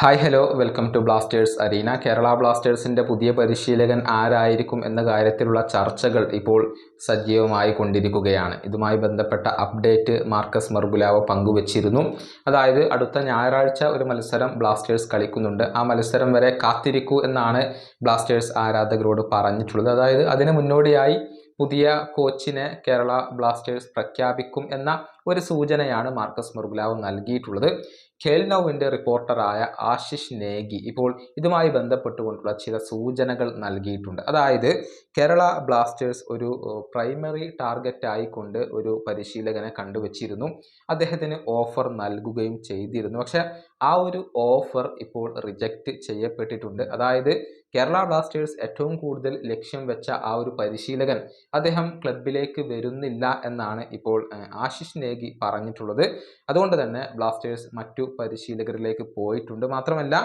Hi hello welcome to Blasters Arena Kerala ബ്ലാസ്റ്റേഴ്സിന്റെ പുതിയ പരിശീലകൻ ആരായിരിക്കും എന്ന കാര്യത്തിലുള്ള ചർച്ചകൾ ഇപ്പോൾ സജീവമായി കൊണ്ടിരിക്കുകയാണ്. ഇതുമായി ബന്ധപ്പെട്ട അപ്ഡേറ്റ് മാർക്കസ് മർബുലാവ പങ്കുവച്ചിരുന്നു. അതായത് അടുത്ത ഞായറാഴ്ച ഒരു മത്സരം ബ്ലാസ്റ്റേഴ്സ് കളിക്കുന്നുണ്ട്. ആ മത്സരം വരെ കാത്തിരിക്കൂ എന്നാണ് ബ്ലാസ്റ്റേഴ്സ് ആരാധകരോട് പറഞ്ഞിട്ടുള്ളത്. അതായത് അതിന് മുന്നോടിയായി പുതിയ കോച്ചിനെ കേരള ബ്ലാസ്റ്റേഴ്സ് പ്രഖ്യാപിക്കും എന്ന ഒരു സൂചനയാണ് മാർക്കസ് മുർഗുലാവ് നൽകിയിട്ടുള്ളത്. ഖേൽനൌവിന്റെ റിപ്പോർട്ടറായ ആശിഷ് നേഗി ഇപ്പോൾ ഇതുമായി ബന്ധപ്പെട്ടുകൊണ്ടുള്ള ചില സൂചനകൾ നൽകിയിട്ടുണ്ട്. അതായത് കേരള ബ്ലാസ്റ്റേഴ്സ് ഒരു പ്രൈമറി ടാർഗറ്റ് ആയിക്കൊണ്ട് ഒരു പരിശീലകനെ കണ്ടുവച്ചിരുന്നു. അദ്ദേഹത്തിന് ഓഫർ നൽകുകയും ചെയ്തിരുന്നു. പക്ഷേ ആ ഒരു ഓഫർ ഇപ്പോൾ റിജക്റ്റ് ചെയ്യപ്പെട്ടിട്ടുണ്ട്. അതായത് കേരള ബ്ലാസ്റ്റേഴ്സ് ഏറ്റവും കൂടുതൽ ലക്ഷ്യം വെച്ച ആ ഒരു പരിശീലകൻ അദ്ദേഹം ക്ലബിലേക്ക് വരുന്നില്ല എന്നാണ് ഇപ്പോൾ ആശിഷ് നേഗി പറഞ്ഞിട്ടുള്ളത്. അതുകൊണ്ട് തന്നെ ബ്ലാസ്റ്റേഴ്സ് മറ്റു പരിശീലകരിലേക്ക് പോയിട്ടുണ്ട്. മാത്രമല്ല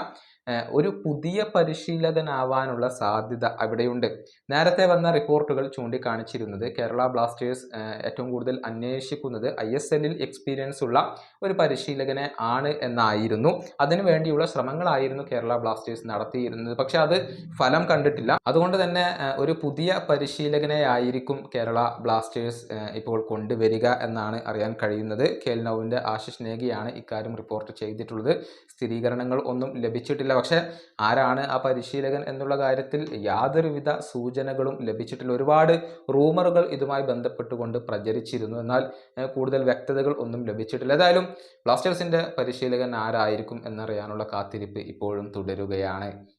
ഒരു പുതിയ പരിശീലകനാവാനുള്ള സാധ്യത അവിടെയുണ്ട്. നേരത്തെ വന്ന റിപ്പോർട്ടുകൾ ചൂണ്ടിക്കാണിച്ചിരുന്നത് കേരള ബ്ലാസ്റ്റേഴ്സ് ഏറ്റവും കൂടുതൽ അന്വേഷിക്കുന്നത് ഐ എസ് എല്ലിൽ എക്സ്പീരിയൻസ് ഉള്ള ഒരു പരിശീലകനെ ആണ് എന്നായിരുന്നു. അതിനു വേണ്ടിയുള്ള ശ്രമങ്ങളായിരുന്നു കേരള ബ്ലാസ്റ്റേഴ്സ് നടത്തിയിരുന്നത്. പക്ഷെ അത് ഫലം കണ്ടിട്ടില്ല. അതുകൊണ്ട് തന്നെ ഒരു പുതിയ പരിശീലകനെ ആയിരിക്കും കേരള ബ്ലാസ്റ്റേഴ്സ് ഇപ്പോൾ കൊണ്ടുവരിക എന്നാണ് അറിയാൻ കഴിയുന്നത്. കേൽനൌവിന്റെ ആശിഷ് നേഗിയാണ് ഇക്കാര്യം റിപ്പോർട്ട് ചെയ്തിട്ടുള്ളത്. സ്ഥിരീകരണങ്ങൾ ഒന്നും ലഭിച്ചിട്ടില്ല. പക്ഷേ ആരാണ് ആ പരിശീലകൻ എന്നുള്ള കാര്യത്തിൽ യാതൊരുവിധ സൂചനകളും ലഭിച്ചിട്ടില്ല. ഒരുപാട് റൂമറുകൾ ഇതുമായി ബന്ധപ്പെട്ടുകൊണ്ട് പ്രചരിച്ചിരുന്നു. എന്നാൽ കൂടുതൽ വ്യക്തതകൾ ഒന്നും ലഭിച്ചിട്ടില്ല. ഏതായാലും ബ്ലാസ്റ്റേഴ്സിന്റെ പരിശീലകൻ ആരായിരിക്കും എന്നറിയാനുള്ള കാത്തിരിപ്പ് ഇപ്പോഴും തുടരുകയാണ്.